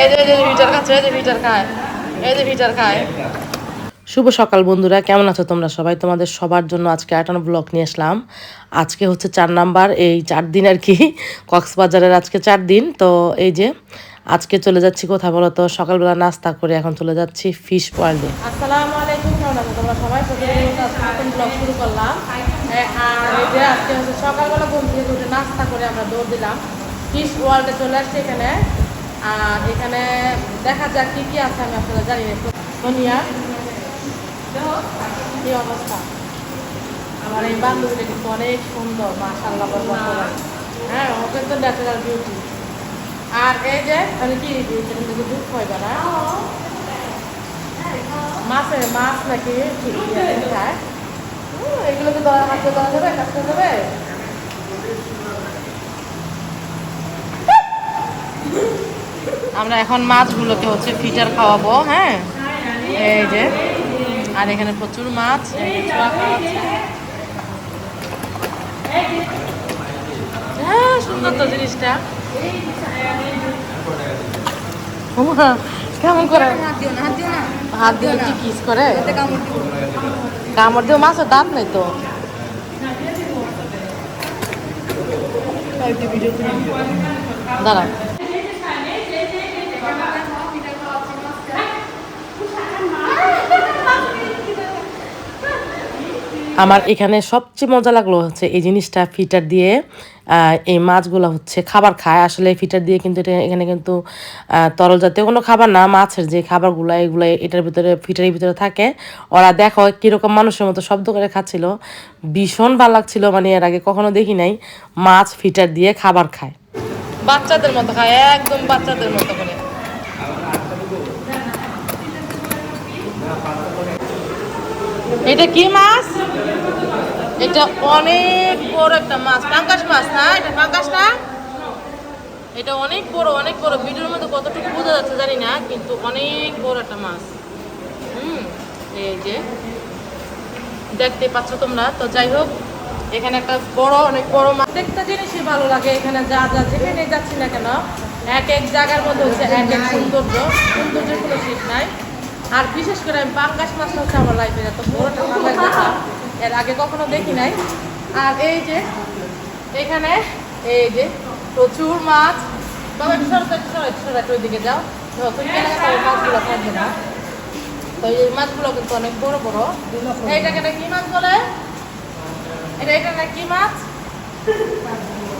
এই যে এই যে ভিটার খাচ্ছে এই যে ভিটার খায়। এই যে ভিটার খায়। শুভ সকাল বন্ধুরা। কেমন আছো তোমরা সবাই? তোমাদের সবার জন্য আজকে আটানো ব্লগ নিয়ে আসলাম। আজকে হচ্ছে চার নাম্বার এই চার দিন আর কি কক্সবাজারের আজকে চার দিন। তো এই যে আজকে চলে যাচ্ছি কোথায় বলো তো? সকালবেলা নাস্তা করে এখন চলে যাচ্ছি ফিশ ওয়ার্ল্ডে আসসালামু আলাইকুম কেমন আছো তোমরা সবাই? ব্লগ শুরু করলাম। আর এই যে আজকে হচ্ছে সকালবেলা ঘুম থেকে উঠে নাস্তা করে আমরা দৌড় দিলাম। ফিশ ওয়ার্ল্ডে চলে আসছে এখানে। আর এখানে দেখা যাক কি কি আছে আমি আসলে জানি না। সোনিয়া কি অবস্থা? আমার এই বান্ধবীটা কিন্তু অনেক সুন্দর মাশাল্লাহ বলব হ্যাঁ ওকে তো ন্যাচারাল বিউটি আর এই যে মানে কি বিউটি কিন্তু দুধ খাইবে না? মাছের মাছ নাকি? ঠিক খায় উম, এগুলো কি ধরা হাতে ধরা যাবে কাটতে আমরা এখন মাছগুলোকে হচ্ছে ফিটার খাওয়াবো হ্যাঁ? এই যে আর এখানে প্রচুর মাছ হ্যাঁ সুন্দর তো জিনিসটা। কেমন করে? হাত কি কিস করে? কামড় দিও। কামড় দিয়ে মাছের দাঁত নেই তো। দাঁড়া। আমার এখানে সবচেয়ে মজা লাগল হচ্ছে এই জিনিসটা ফিটার দিয়ে এই মাছগুলো হচ্ছে খাবার খায়। আসলে ফিটার দিয়ে কিন্তু এটা এখানে কিন্তু তরল জাতীয় কোনো খাবার না, মাছের যে খাবারগুলো, এগুলো এটার ভিতরে, ফিটারের ভিতরে থাকে। ওরা দেখো কীরকম মানুষের মতো শব্দ করে খাচ্ছিল। ভীষণ ভালো লাগছিল মানে এর আগে কখনো দেখি নাই। মাছ ফিটার দিয়ে খাবার খায়। বাচ্চাদের মতো খায়, একদম বাচ্চাদের মতো এটা কি মাছ? এটা অনেক বড় একটা মাছ। পাঙ্কাশ মাছ না এটা পাঙ্কাশ এটা অনেক বড় অনেক বড়। ভিডিওর মধ্যে কতটুকু বোঝা যাচ্ছে জানি না, কিন্তু অনেক বড় একটা মাছ। হুম, এই যে। দেখতে পাচ্ছ তোমরা। তো যাই হোক, এখানে একটা বড়, অনেক বড় মাছ। দেখতে জিনিসই ভালো লাগে এখানে, যা যা যেখানে যাচ্ছি না কেন, এক এক জায়গার মধ্যে হচ্ছে এক এক সৌন্দর্য। সৌন্দর্যের কোনো শীত নাই। আর বিশেষ করে আমি পাঙ্গাস মাছটা হচ্ছে আমার লাইফে এত বড়টা পাঙ্গাস দেখলাম এর আগে কখনো দেখি নাই। আর এই যে এখানে এই যে প্রচুর মাছ। তবে একটু সরো তো, একটু একটু সরো, ওইদিকে যাও। মাছগুলো থাকবে না? তো এই মাছগুলো কিন্তু অনেক বড় বড়। এইটাকে কি মাছ বলে? এটা এটা কি মাছ?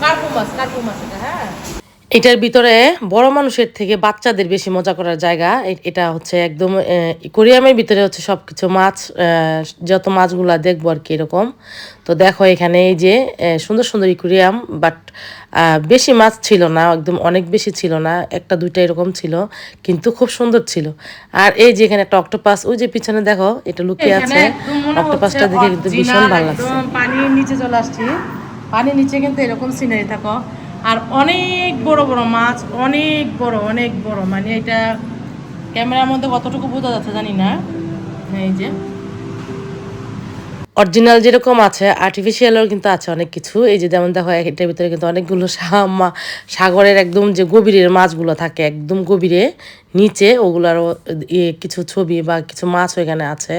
কার্পু মাছ কার্পু মাছ এটা হ্যাঁ। এটার ভিতরে বড় মানুষের থেকে বাচ্চাদের বেশি মজা করার জায়গা। এটা হচ্ছে একদম কোরিয়ামের ভিতরে হচ্ছে সব কিছু মাছ যত মাছগুলা দেখব আর কি এরকম। তো দেখো এখানে এই যে সুন্দর সুন্দর ইকুরিয়াম বাট বেশি মাছ ছিল না একদম অনেক বেশি ছিল না একটা দুইটা এরকম ছিল কিন্তু খুব সুন্দর ছিল। আর এই যে এখানে একটা অক্টোপাস ওই যে পিছনে দেখো এটা লুকিয়ে আছে। অক্টোপাসটা দেখে কিন্তু ভীষণ ভালো লাগছে। পানির নিচে চলে আসছি। পানির নিচে কিন্তু এরকম সিনারি থাকো আর অনেক বড় বড় মাছ, অনেক বড় অনেক বড়। মানে এটা ক্যামেরার মধ্যে কতটুকু বোঝা যাচ্ছে জানি না। এই যে। অরিজিনাল যেরকম আছে আর্টিফিশিয়ালও কিন্তু আছে অনেক কিছু। এই যে যেমন দেখো, এটার ভিতরে কিন্তু অনেকগুলো সাগরের একদম যে গভীরের মাছগুলো থাকে, একদম গভীরে। নিচে ওগুলারও কিছু ছবি বা কিছু মাছ ওইখানে আছে।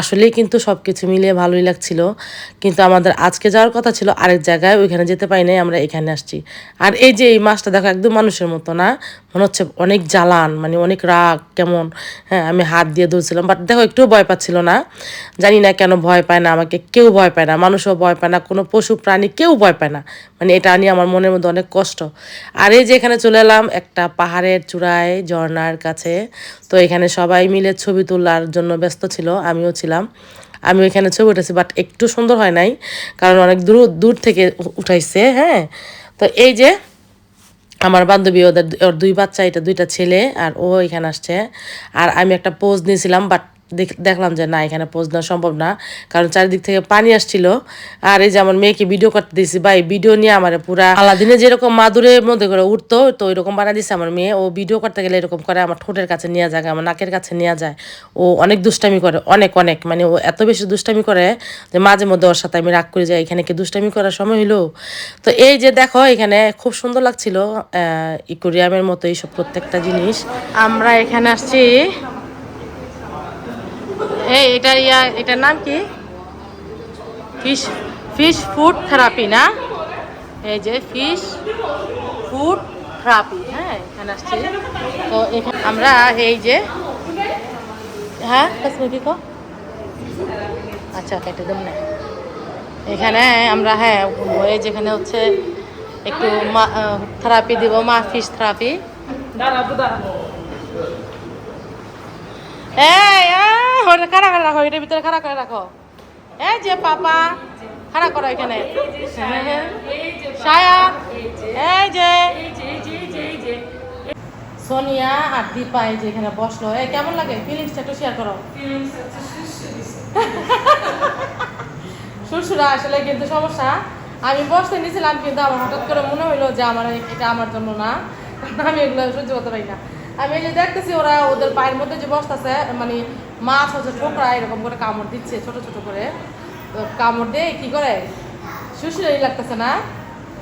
আসলেই কিন্তু সব কিছু মিলিয়ে ভালোই লাগছিল। কিন্তু আমাদের আজকে যাওয়ার কথা ছিল আরেক জায়গায়, ওইখানে যেতে পারি নাই, আমরা এখানে আসছি। আর এই যে এই মাছটা দেখো, একদম মানুষের মতো না? মনে হচ্ছে অনেক জ্বালান মানে অনেক রাগ, কেমন? হ্যাঁ আমি হাত দিয়ে ধরছিলাম বাট দেখো একটু ভয় পাচ্ছিল না। জানি না কেন ভয় পায় না আমাকে, কেউ ভয় পায় না, মানুষও ভয় পায় না, কোনো পশু প্রাণী কেউ ভয় পায় না। মানে এটা নিয়ে আমার মনের মধ্যে অনেক কষ্ট। আর এই যে এখানে চলে এলাম একটা পাহাড়ের চূড়ায় ঝর্ণার কাছে। তো এখানে সবাই মিলে ছবি তোলার জন্য ব্যস্ত ছিল, আমিও ছিলাম। আমি ওইখানে ছবি উঠেছি বাট একটু সুন্দর হয় নাই, কারণ অনেক দূর দূর থেকে উঠাইছে হ্যাঁ। তো এই যে আমার বান্ধবী, ওদের ওর দুই বাচ্চা, এটা দুইটা ছেলে, আর ও এখানে আসছে। আর আমি একটা পোজ নিয়েছিলাম বাট দেখলাম যে না এখানে পোজ দেওয়া সম্ভব না। কারণ চারিদিক থেকে পানি আসছিল। আর এই যে আমার মেয়েকে ভিডিও করতে দিয়েছি ভাই ভিডিও নিয়ে আমার পুরা আলাদিনে যেরকম মাদুরের মধ্যে করে উঠতো তো এরকম বানা দিছে আমার মেয়ে। ও ভিডিও করতে গেলে এরকম করে আমার ঠোঁটের কাছে নিয়ে যায় আমার নাকের কাছে নিয়ে যায়। ও অনেক দুষ্টামি করে অনেক অনেক। মানে ও এত বেশি দুষ্টামি করে যে মাঝে মধ্যে ওর সাথে আমি রাগ করে যাই এখানে কি দুষ্টামি করার সময় হইল? তো এই যে দেখো এখানে খুব সুন্দর লাগছিল ইকোরিয়ামের মতো এইসব প্রত্যেকটা জিনিস। আমরা এখানে আসছি এই এটার ইয়া এটার নাম কি? ফিশ ফিশ ফুড থেরাপি না? এই যে ফিশ ফুড থেরাপি হ্যাঁ এখানে আসছি। তো এখানে আমরা এই যে হ্যাঁ কাশ্মীর কো। আচ্ছা কেটে দেব না। এখানে আমরা হ্যাঁ এই যেখানে হচ্ছে একটু থেরাপি দিব মা ফিশ থেরাপি এই এই, ওটা খাড়া করে রাখো? এটার ভিতরে খাড়া করে রাখো? এই যে পাপা খাড়া করো এখানে। সায়া এই যে। সোনিয়া আর দীপা এই যে এখানে বসল। এই কেমন লাগে? ফিলিংসটা একটু শেয়ার করো। সুরসুরা আসলে কিন্তু সমস্যা। আমি বসতে নিয়েছিলাম কিন্তু আমার হঠাৎ করে মনে হইল যে আমার এটা আমার জন্য না। আমি এগুলো সহ্য করতে পারি না। আমি এই যে দেখতেছি ওরা ওদের পায়ের মধ্যে যে বসতেছে মানে মাছ হচ্ছে ঠোকরা এরকম করে কামড় দিচ্ছে ছোট ছোট করে। তো কামড় দিয়ে কি করে? সুশীলই লাগতেছে না?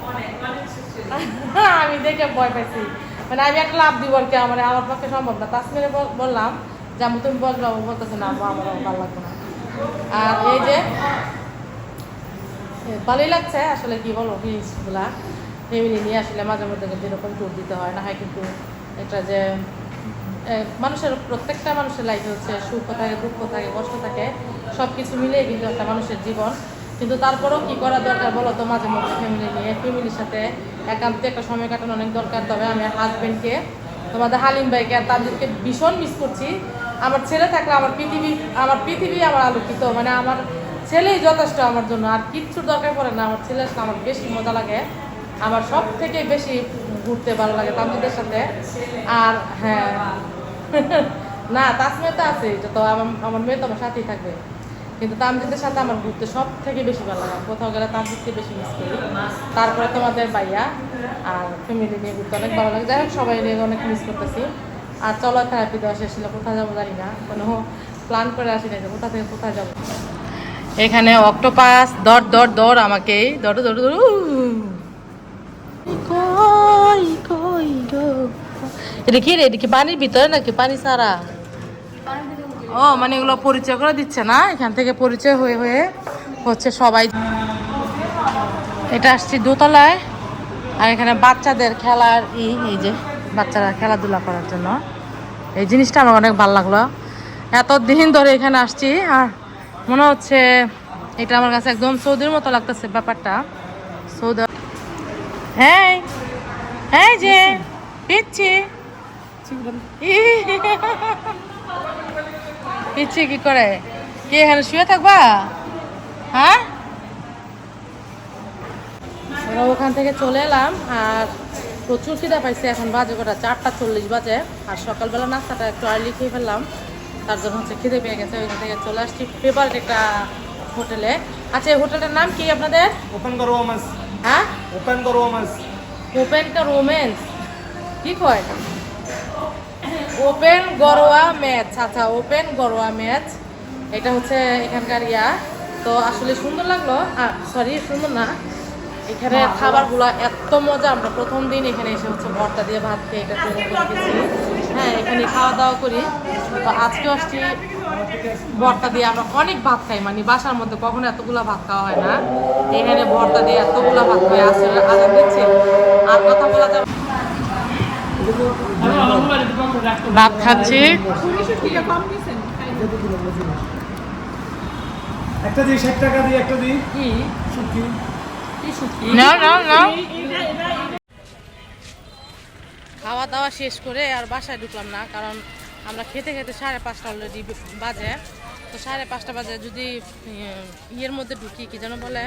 আমি দেখে ভয় পাইছি। মানে আমি একটা লাভ দিব আর কি আমার আমার পক্ষে সম্ভব না। তাসমিনে বল- বললাম যে আমি তুমি বলল ও বলতেছে না আমার ভালো লাগবে না। আর এই যে ভালোই লাগছে আসলে কি বলব জিনিসগুলা ফ্যামিলি নিয়ে আসলে মাঝে মধ্যে কিন্তু এরকম ট্যুর দিতে হয় না হয় কিন্তু এটা যে মানুষের প্রত্যেকটা মানুষের লাইফে হচ্ছে সুখ থাকে, দুঃখ থাকে, কষ্ট থাকে সব কিছু মিলেই কিন্তু একটা মানুষের জীবন। কিন্তু তারপরেও কি করা দরকার বলো তো মাঝে মধ্যে ফ্যামিলি নিয়ে? ফ্যামিলির সাথে একান্তে একটা সময় কাটানো অনেক দরকার। তবে আমি হাজব্যান্ডকে তোমাদের হালিম ভাইকে আর তাদেরকে ভীষণ মিস করছি। আমার ছেলে থাকলে আমার পৃথিবী আমার পৃথিবী আমার আলোকিত। মানে আমার ছেলেই যথেষ্ট আমার জন্য। আর কিচ্ছুর দরকার পড়ে না। আমার সাথে আমার বেশি মজা লাগে। আমার সব থেকে বেশি ঘুরতে ভালো লাগে তামজিদের সাথে। আর হ্যাঁ। না, তাসমিয়া তো আছে এটা তো আমার আমার মেয়ে তো আমার সাথেই থাকবে। কিন্তু তামজিদের সাথে আমার ঘুরতে সব থেকে বেশি ভালো লাগে। কোথাও গেলে তামজিদকে বেশি মিস করি। তারপরে তোমাদের ভাইয়া আর ফ্যামিলি নিয়ে ঘুরতে অনেক ভালো লাগে। যাই হোক, সবাই নিয়ে অনেক মিস করতেছি। আর চলো থেরাপি দেওয়া শেষ ছিল কোথায় যাব জানি না। কোনো প্ল্যান করে আসি না যে কোথা থেকে কোথায় যাব। এখানে অক্টোপাস দর দর দর আমাকে দর দর দর নাকি সারা ও মানে এগুলো পরিচয় করে দিচ্ছে না? এখান থেকে পরিচয় হয়ে হয়ে হচ্ছে সবাই। এটা আসছি দোতলায়। আর এখানে বাচ্চাদের খেলার ই, এই যে বাচ্চারা খেলাধুলা করার জন্য। এই জিনিসটা আমার অনেক ভালো লাগল। এত দিন ধরে এখানে আসছি, আর মনে হচ্ছে এটা আমার কাছে একদম সৌদির মতো লাগতেছে ব্যাপারটা। সৌদি হ্যাঁ হ্যাঁ যে পিচ্ছি। পিচ্ছি কি করে? কি এখানে শুয়ে থাকবা? হ্যাঁ? আমরা ওখান থেকে চলে এলাম আর প্রচুর খিদা পাইছে। এখন বাজে কটা? চারটা চল্লিশ বাজে। আর সকালবেলা নাস্তাটা একটু আর্লি খেয়ে ফেললাম। তার জন্য হচ্ছে খিদে পেয়ে গেছে। ওইখান থেকে চলে আসছি। ফেভারিট একটা হোটেলে। আচ্ছা এই হোটেলটার নাম কি আপনাদের? ওপেন করব মাস হ্যাঁ? ওপেন করব মাস ওপেন কা রোমেন্স কি কয়? ওপেন গরোয়া ম্যাচ আচ্ছা ওপেন গরোয়া ম্যাচ এটা হচ্ছে এখানকার ইয়া। তো আসলে সুন্দর লাগল। সরি সুন্দর না। এখানে খাবারগুলো এত মজা। আমরা প্রথম দিন এখানে এসে হচ্ছে ভর্তা দিয়ে ভাত খেয়ে এটা হ্যাঁ এখানে খাওয়া দাওয়া করি। তো আজকে আসছি ভর্তা দিয়ে আমরা অনেক ভাত খাই মানে বাসার মধ্যে কখনো এতগুলা ভাত খাওয়া হয় না। এখানে ভর্তা দিয়ে এতগুলা ভাত খাই আসলে আদার দিচ্ছে। আর কথা বলা যাবে ভাত খাচ্ছি। একটা দিই ষাট টাকা দিই একটা দিই। কি? শুটকি। না না না খাওয়া দাওয়া শেষ করে আর বাসায় ঢুকলাম না, কারণ আমরা খেতে খেতে সাড়ে পাঁচটা অলরেডি বাজে। তো সাড়ে পাঁচটা বাজে যদি ইয়ে- ইয়ের মধ্যে ঢুকি, কি যেন বলে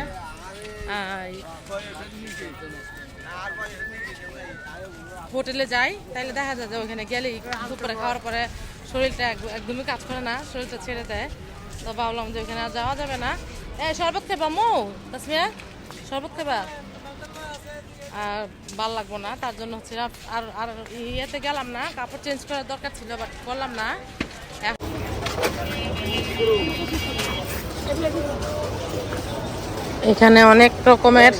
হোটেলে যাই তাহলে দেখা যায় যে ওইখানে গেলেই দুপুরে খাওয়ার পরে শরীরটা এক- একদমই কাজ করে না, শরীরটা ছেড়ে দেয়। তো ভাবলাম যে ওখানে আর যাওয়া যাবে না। এ, শরবত খেবা, মো, তাসমিয়া? শরবত খেবা? ভালো লাগবো না, তার জন্য হচ্ছে আর আর ইয়েতে গেলাম না, কাপড় চেঞ্জ করার দরকার ছিল বাট করলাম না। এখানে অনেক রকমের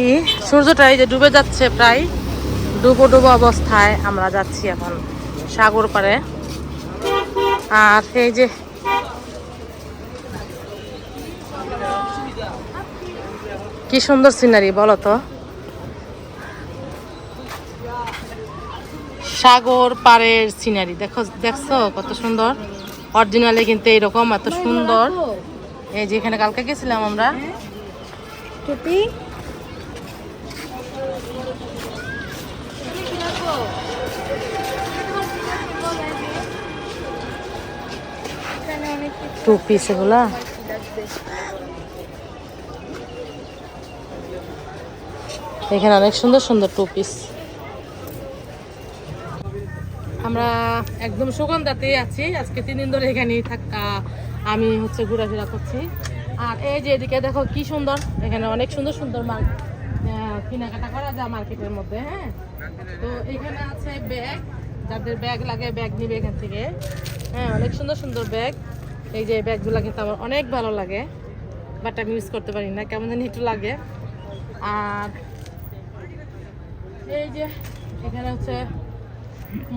ই, সূর্যটা এই যে ডুবে যাচ্ছে প্রায়, ডুবো ডুবো অবস্থায় আমরা যাচ্ছি এখন সাগর পাড়ে। আর এই যে কি সুন্দর সিনারি বলো তো? সাগর পাড়ের সিনারি দেখো দেখছ কত সুন্দর? অরিজিনালি কিন্তু এরকম এত সুন্দর। এই যে এখানে কালকে গেছিলাম আমরা। টুপি? টু পিস এগুলা এখানে অনেক সুন্দর সুন্দর টু পিস আমরা একদম সুগন্ধাতেই আছি। আজকে তিন দিন ধরে এখানেই থাকা আমি হচ্ছে ঘোরাফেরা করছি। আর এই যে এদিকে দেখো কি সুন্দর, এখানে অনেক সুন্দর সুন্দর মাল কেনাকাটা করা যায় মার্কেটের মধ্যে হ্যাঁ? তো এখানে আছে ব্যাগ, যাদের ব্যাগ লাগে ব্যাগ নিবে এখান থেকে। হ্যাঁ অনেক সুন্দর সুন্দর ব্যাগ। এই যে ব্যাগগুলো কিন্তু আমার অনেক ভালো লাগে বাট আমি ইউজ করতে পারি না, কেমন জানি একটু লাগে। আর এই যে এখানে হচ্ছে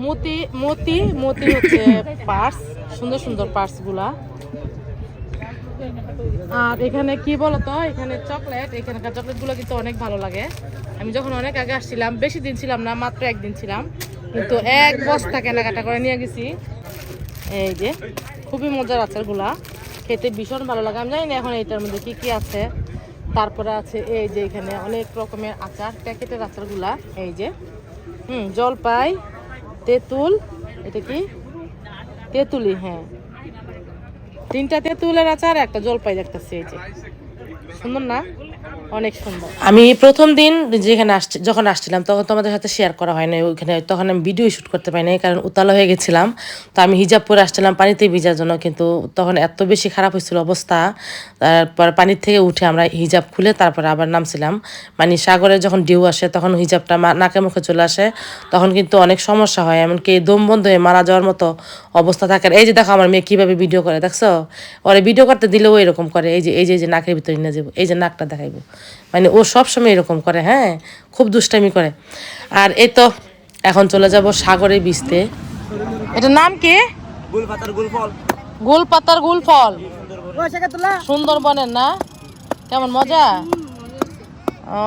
মতি মতি মতি হচ্ছে পার্স, সুন্দর সুন্দর পার্সগুলা আর এখানে কি বলতো, এখানে চকলেট, এখানকার চকলেটগুলো কিন্তু অনেক ভালো লাগে। আমি যখন অনেক আগে আসছিলাম, বেশি দিন ছিলাম না, মাত্র একদিন ছিলাম। কিন্তু এক বস্তা কেনাকাটা করে নিয়ে গেছি। এই যে, খুবই মজার আচারগুলা, খেতে ভীষণ ভালো লাগে। আমি জানি না এখন এইটার মধ্যে কি কি আছে। তারপরে আছে এই যে এখানে অনেক রকমের আচার, প্যাকেটের আচারগুলা, এই যে। হুম, জলপাই তেঁতুল, এটা কি? তেঁতুলি হ্যাঁ। তিনটা তেঁতুলের আচার, একটা জলপাই দেখতেছি, এই যে। সুন্দর না? অনেক সুন্দর। আমি প্রথম দিন যেখানে আসছি, যখন আসছিলাম, তখন তোমাদের সাথে শেয়ার করা হয় না ওইখানে তখন আমি ভিডিও শ্যুট করতে পারি নাই কারণ উতালা হয়ে গেছিলাম। তো আমি হিজাব পরে আসছিলাম পানিতে ভিজার জন্য, কিন্তু তখন এত বেশি খারাপ হয়েছিল অবস্থা। তারপর পানির থেকে উঠে আমরা হিজাব খুলে তারপরে আবার নামছিলাম। মানে সাগরে যখন ঢেউ আসে, তখন হিজাবটা নাকে মুখে চলে আসে। তখন কিন্তু অনেক সমস্যা হয়, এমনকি দম বন্ধ হয়ে মারা যাওয়ার মতো অবস্থা থাকে। এই যে দেখো, আমার মেয়ে কীভাবে ভিডিও করে, দেখছ? ওরে ভিডিও করতে দিলেও এরকম করে। এই যে এই যে নাকের ভিতরে নিয়ে যাব, এই যে নাকটা দেখাইবো। মানে ও সবসময় এরকম করে হ্যাঁ? খুব দুষ্টামি করে। আর এই তো এখন চলে যাব সাগরে বিচতে। এটার নাম কি? গুল পাতার গুল ফল সুন্দরবনের না? কেমন মজা? ও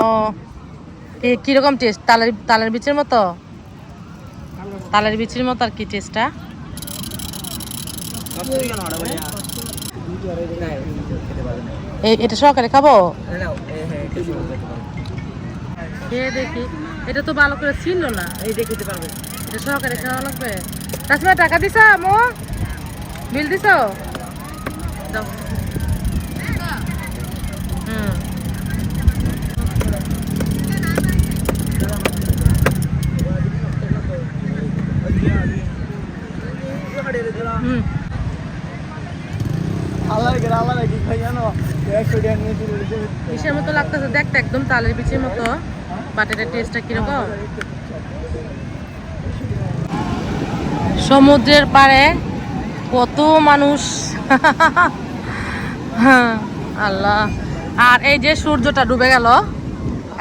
কি- কীরকম টেস্ট তালের তালের বিচের মতো? তালের বিচির মতো আর কি টেস্টটা এটা সহকারে খাব? খেয়ে দেখি, এটা তো ভালো করে ছিল না, এই দেখিতে পারবে। এটা সহকারে খাওয়া লাগবে। তাছাড়া টাকা দিছ মো বিল দিছ? হুম আল্লাহ গেরা আল্লাহ কি খাই জানো একশো টাকা নিয়ে চলে গেছে কিসের মতো লাগতেছে দেখতে একদম তালের বিচির মতো। বাট টেস্টটা কীরকম? সমুদ্রের পাড়ে কত মানুষ। আল্লাহ। আর এই যে সূর্যটা ডুবে গেল,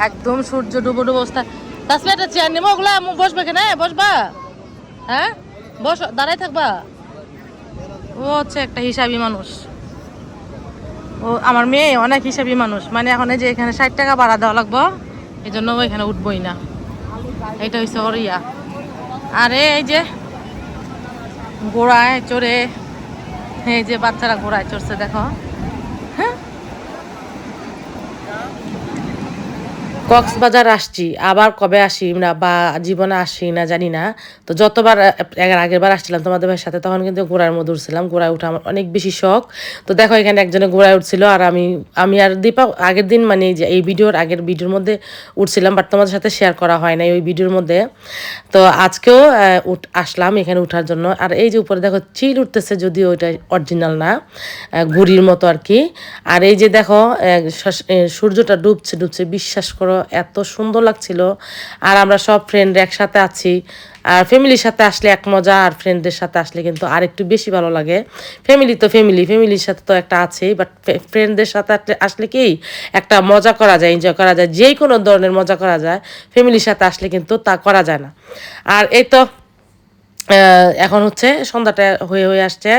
একদম সূর্য ডুবো ডুবো অবস্থা। তাছাড়া একটা চেয়ার নেব ওগুলা বসবে কেন বসবা? হ্যাঁ? বস দাঁড়াই থাকবা? ও হচ্ছে একটা হিসাবি মানুষ। ও, আমার মেয়ে অনেক হিসাবি মানুষ। মানে এখন যে এখানে ষাট টাকা ভাড়া দেওয়া লাগবো এই জন্য এখানে উঠবই না। এটা হচ্ছে ওর ইয়া। আরে এই যে ঘোড়ায় চড়ে, এই যে বাচ্চারা ঘোড়ায় চড়ছে, দেখো। কক্সবাজার আসছি, আবার কবে আসি না বা জীবনে আসি না জানি না। তো যতবার আগের বার আসছিলাম তোমাদের ভাইয়ের সাথে, তখন কিন্তু ঘোড়ার মধ্যে উঠছিলাম ঘোড়ায় উঠা আমার অনেক বেশি শখ। তো দেখো এখানে একজনে ঘোড়ায় উঠছিল আর আমি আমি আর দীপা, আগের দিন মানে যে এই ভিডিওর আগের ভিডিওর মধ্যে উঠছিলাম বাট তোমাদের সাথে শেয়ার করা হয় নাই ওই ভিডিওর মধ্যে। তো আজকেও উঠ, আসলাম এখানে উঠার জন্য। আর এই যে উপরে দেখো চিল উঠতেছে যদিও ওইটা অরিজিনাল না ঘুড়ির মতো আর কি। আর এই যে দেখো সূর্যটা ডুবছে ডুবছে, বিশ্বাস করো এত সুন্দর লাগছিল। আর আমরা সব ফ্রেন্ড একসাথে আছি। আর ফ্যামিলির সাথে আসলে এক মজা, আর ফ্রেন্ডদের সাথে আসলে কিন্তু আর একটু বেশি ভালো লাগে। ফ্যামিলি তো ফ্যামিলি ফ্যামিলির সাথে তো একটা আছেই বাট ফ্রেন্ডদের সাথে আসলে- কি, একটা মজা করা যায় এনজয় করা যায়। যে কোনো ধরনের মজা করা যায় ফ্যামিলির সাথে আসলে কিন্তু তা করা যায় না। আর এই তো এখন হচ্ছে সন্ধ্যাটা হয়ে হয়ে আসছে।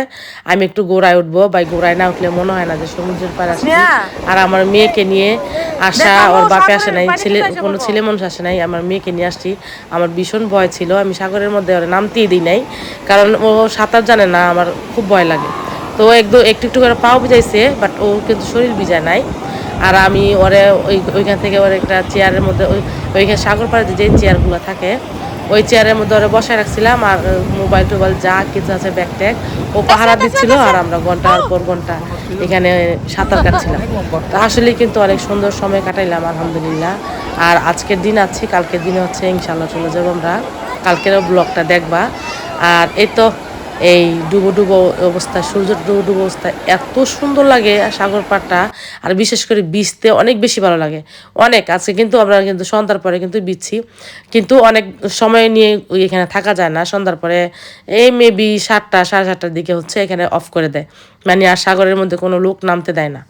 আমি একটু গোড়ায় উঠবো বা গোড়ায় না উঠলে মনে হয় না যে সমুদ্রের পাড়ে আসছি। আর আমার মেয়েকে নিয়ে আসা ওর বাপে আসে নাই ছেলে কোনো ছেলে মানুষ আসে নাই আমার মেয়েকে নিয়ে আসছি। আমার ভীষণ ভয় ছিল আমি সাগরের মধ্যে ওরা নামতেই দিই নাই কারণ ও সাঁতার জানে না আমার খুব ভয় লাগে। তো একদম একটু একটু করে পাও ভিজাইছে বাট ও কিন্তু শরীর ভিজায় নাই। আর আমি ওরে ওই ওইখান থেকে ওর একটা চেয়ারের মধ্যে ওই ওইখানে সাগর পাড়ে যে চেয়ারগুলো থাকে ওই চেয়ারের মধ্যে ওরা বসায় রাখছিলাম আর মোবাইল টোবাইল যা কিছু আছে ব্যাগ ট্যাগ ও পাহারা দিচ্ছিল আর আমরা ঘণ্টার পর ঘণ্টা এখানে সাঁতার কাটছিলাম। তো আসলে কিন্তু অনেক সুন্দর সময় কাটাইলাম আলহামদুলিল্লাহ। আর আজকের দিন আছি কালকের দিনে হচ্ছে ইনশাল্লাহ চলে যাব আমরা। কালকেরও ব্লগটা দেখবা। আর এই তো এই ডুবো ডুবো অবস্থা সূর্য ডুবো ডুবো অবস্থা এত সুন্দর লাগে সাগর পাড়টা। আর বিশেষ করে বিচতে অনেক বেশি ভালো লাগে। অনেক আজকে কিন্তু আমরা কিন্তু সন্ধ্যার পরে কিন্তু বিচ্ছি কিন্তু অনেক সময় নিয়ে এখানে থাকা যায় না। সন্ধ্যার পরে এই মেবি সাতটা, সাড়ে সাতটার দিকে হচ্ছে এখানে অফ করে দেয়। মানে আর সাগরের মধ্যে কোনো লোক নামতে দেয় না।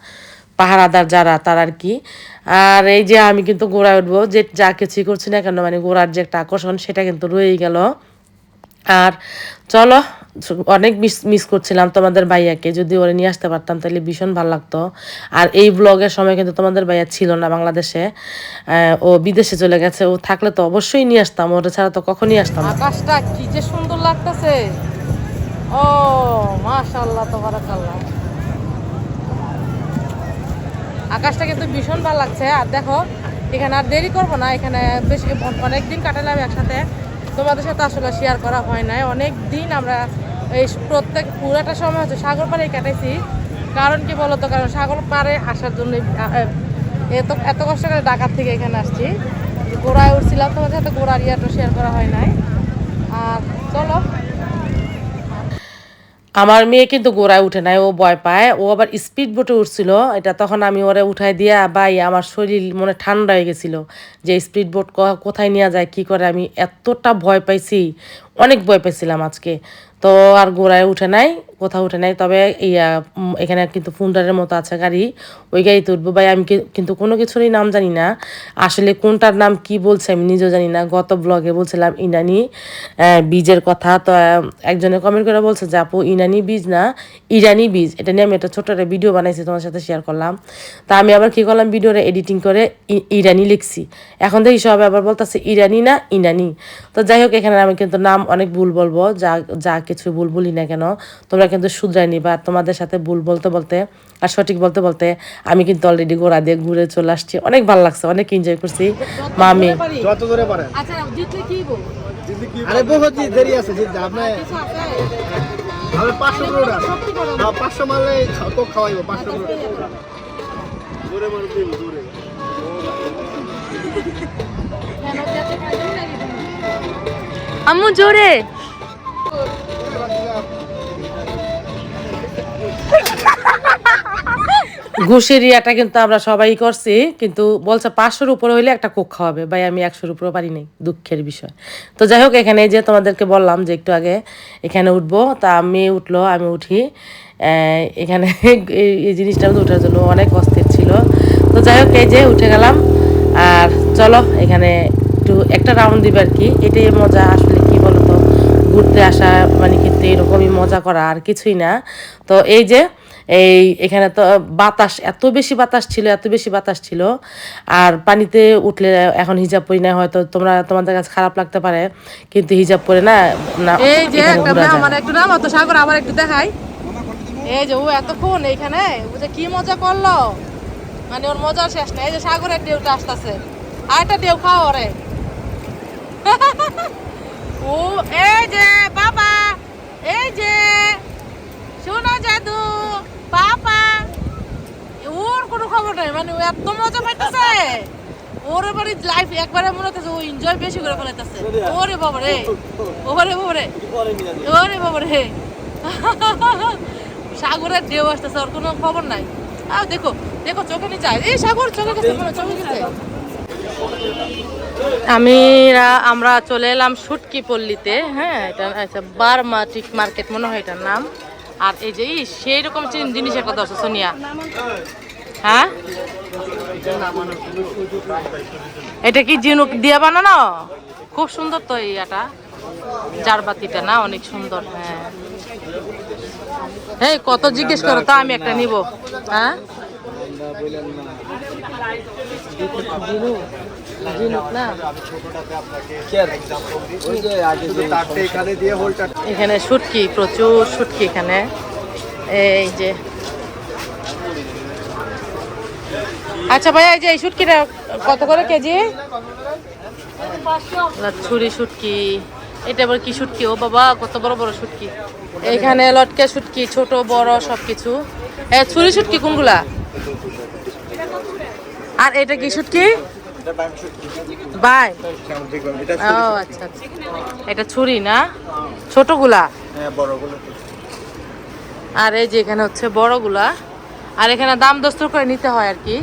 পাহারাদার যারা, তার আর কি। আর এই যে আমি কিন্তু গোড়ায় উঠবো, যে যা কিছুই করছি না কেন মানে গোড়ার যে একটা আকর্ষণ, সেটা কিন্তু রয়েই গেল। আর চলো, অনেক মিস মিস করছিলাম তোমাদের ভাইয়াকে, যদি ওরে নিয়ে আসতে পারতাম তাহলে ভীষণ ভালো লাগতো। আর এই ব্লগের সময় কিন্তু তোমাদের ভাইয়া ছিল না বাংলাদেশে ও বিদেশে চলে গেছে, ও থাকলে তো অবশ্যই নিয়ে আসতাম, ওটা ছাড়া তো কখনই আসতাম আকাশটা কি যে সুন্দর লাগতেছে। ও, মাশাআল্লাহ, তাবারাকাল্লাহ। আকাশটা কিন্তু ভীষণ ভালো লাগছে, আর দেখো, এখানে আর দেরি করব না, এখানে বেশ অনেক দিন কাটালাম একসাথে। তোমাদের সাথে আসলে শেয়ার করা হয় নাই। অনেক দিন আমরা এই প্রত্যেক পুরাটা সময় হচ্ছে সাগর পাড়ে কাটাইছি। কারণ কি বলতো? কারণ সাগর পাড়ে আসার জন্য এত এত কষ্ট করে ঢাকার থেকে এখানে আসছি। গোড়ায় উঠছিলাম তোমাদের সাথে গোড়ার ইয়াটা শেয়ার করা হয় নাই। আর চলো আমার মেয়ে কিন্তু গোড়ায় উঠে নাই, ও ভয় পায়। ও আবার স্পিড বোটে উঠছিল, এটা তখন আমি ওরে উঠাই দিয়া বাই আমার শরীর মনে ঠান্ডা হয়ে গেছিল, যে স্পিড বোট কোথায় নিয়ে যায়, কি করে? আমি এতটা ভয় পাইছি, অনেক ভয় পাইছিলাম আজকে। তো আর গোড়ায় উঠে নাই, কোথাও উঠে নাই। তবে ইয়া এখানে কিন্তু ফুন্ডারের মতো আছে গাড়ি, ওই গাড়িতে উঠবো। ভাই, আমি কিন্তু কোনো কিছুরই নাম জানি না। আসলে কোনটার নাম কি বলছে আমি নিজেও জানি না। গত ব্লগে বলছিলাম ইনানি বীজের কথা। তো একজনে কমেন্ট করে বলছে যে, আপু, ইনানি বীজ না? ইরানি বীজ? এটা নিয়ে আমি একটা ছোট একটা ভিডিও বানাইছি, তোমার সাথে শেয়ার করলাম। তা আমি আবার কি করলাম? ভিডিওটা এডিটিং করে ইরানি লিখছি। এখন দেখি সবাই আবার বলতেছে, ইরানি না ইনানি? তো যাই হোক, এখানে আমি কিন্তু নাম অনেক ভুল বলব। যা যা কিছু ভুল বলি না কেন? তোমরা কিন্তু শুধরাই নিবা। তোমাদের সাথে ভুল বলতে বলতে আর সঠিক বলতে বলতে আমি কিন্তু অলরেডি গোড়া দিয়ে ঘুরে চলে আসছি। অনেক ভালো লাগছে অনেক এনজয় করছি। মামি যত ধরে পারেন। আচ্ছা জিতলে কি বলব? আরে বহুত দেরি আছে জিততে। আপনি আমি মারলে খাওয়াইবো জোরে জোরে। আম্মু জোরে। ঘুষের ইয়াটা কিন্তু আমরা সবাই করছি, কিন্তু বলছে পাঁচশোর উপরে হইলে একটা কোক খাওয়াবে। ভাই, আমি একশোর উপরে পারি নাই, দুঃখের বিষয়। তো যাই হোক, এখানে যে তোমাদেরকে বললাম যে একটু আগে এখানে উঠবো, তা আমি উঠল, আমি উঠি। এখানে এই- জিনিসটা ওঠার জন্য অনেক অস্থির ছিল। তো যাই হোক, এই যে উঠে গেলাম, আর চলো এখানে একটু একটা রাউন্ড দিবে আর কি। এটাই মজা, আসলে ঘুরতে আসা মানে কিন্তু এরকমই মজা করা আর কিছুই না। তো এই যে এই এখানে তো বাতাস এত বেশি বাতাস ছিল এত বেশি বাতাস ছিল। আর পানিতে উঠলে এখন হিজাব পরি না হয়তো তোমরা তোমাদের কাছে খারাপ লাগতে পারে। কিন্তু হিজাব পরে না না এই যে আমার একটু নাম অত সাগর আবার একটু দেখাই। এই যে ও এত এতক্ষণ এইখানে ও যে কি মজা করল। মানে ওর মজার শেষ নেই এই যে সাগরের ঢেউটা আসতেছে। আর একটা দেও খাও ওরে। ও এই যে বাবা এই যে শোনো জাদু পাপা ওর কোনো খবর নাই মানে ও এত মজা পাইতেছে। ওর এবারে লাইফ একবারে মনে হচ্ছে ও এনজয় বেশি করে ফেলাইতেছে। ওরে বাবা রে ওরে বাবা রে ওরে বাবা রে। সাগরের ঢেউ আসতেছে ওর কোনো খবর নাই। আহ দেখো দেখো চোখে নিচে এই সাগর চোখে গেছে চোখে গেছে। আমি আমরা চলে এলাম সুটকি পল্লীতে হ্যাঁ এটা আচ্ছা বারমাটিক মার্কেট মনে হয় এটার নাম। আর এই যে সেই রকম চিন- জিনিস একটা দশ সোনিয়া। হ্যাঁ? এটা কি জিনুক দিয়ে বানানো? খুব সুন্দর তো এই এটা জারবাতিটা না, অনেক সুন্দর হ্যাঁ। এই, কত জিজ্ঞেস করো, তা আমি একটা নিব। হ্যাঁ? এখানে শুটকি প্রচুর শুটকি এখানে। এই যে। আচ্ছা ভাইয়া এই যে এই শুটকিটা কত করে কেজি? ছুরি শুটকি। এটা আবার কি শুটকি? ও বাবা কত বড় বড় শুটকি। এখানে লটকা শুটকি ছোট বড় সবকিছু। এ ছুরি শুটকি কোনগুলা? আর এটা কি শুটকি? বাই। ও আচ্ছা আচ্ছা। এটা ছুরি না? ছোটগুলা? হ্যাঁ আর এই যে এখানে হচ্ছে বড়গুলা। আর এখানে দাম দস্তর করে নিতে হয় আর কি।